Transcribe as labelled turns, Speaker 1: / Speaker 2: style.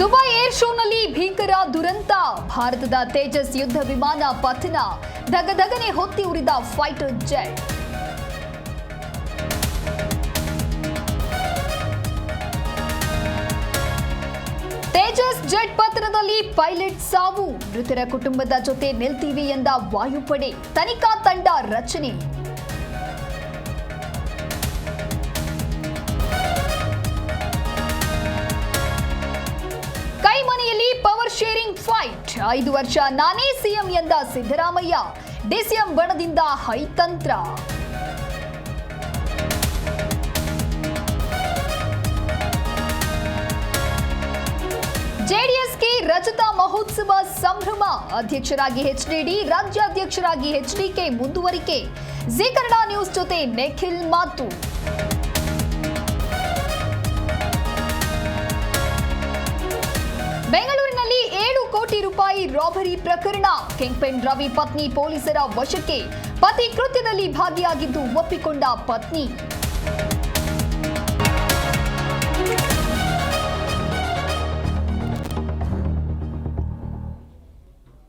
Speaker 1: Dubai air ಶೋನಲ್ಲಿ ಭೀಕರ ದುರಂತ. ಭಾರತದ ತೇಜಸ್ ಯುದ್ಧ ವಿಮಾನ ಪತನ. ದಗದಗನೆ ಹೊತ್ತಿ ಉರಿದ ಫೈಟರ್ ಜೆಟ್. ತೇಜಸ್ ಜೆಟ್ ಪತನದಲ್ಲಿ ಪೈಲಟ್ ಸಾವು. ಮೃತರ ಕುಟುಂಬದ ಜೊತೆ ನಿಲ್ತೀವಿ ಎಂದ ವಾಯುಪಡೆ. ತನಿಖಾ ತಂಡ ರಚನೆ. ಫೈಟ್ ಐದು ವರ್ಷ ನಾನೇ ಸಿಎಂ ಎಂದ ಸಿದ್ದರಾಮಯ್ಯ. ಡಿಸಿಎಂ ಬಣದಿಂದ ಹೈತಂತ್ರ. ಜೆಡಿಎಸ್ಗೆ ರಜತ ಮಹೋತ್ಸವ ಸಂಭ್ರಮ. ಅಧ್ಯಕ್ಷರಾಗಿ ಎಚ್ಡಿಡಿ, ರಾಜ್ಯಾಧ್ಯಕ್ಷರಾಗಿ ಎಚ್ಡಿಕೆ ಮುಂದುವರಿಕೆ. ಜಿ ಕನ್ನಡ ನ್ಯೂಸ್ ಜೊತೆ ನಿಖಿಲ್ ಮಾತು. ರೂಪಾಯಿ ರಾಬರಿ ಪ್ರಕರಣ. ಕಿಂಗ್ಪೆನ್ ರವಿ ಪತ್ನಿ ಪೊಲೀಸರ ವಶಕ್ಕೆ. ಪತಿ ಕೃತ್ಯದಲ್ಲಿ ಭಾಗಿಯಾಗಿದ್ದು ಒಪ್ಪಿಕೊಂಡ ಪತ್ನಿ.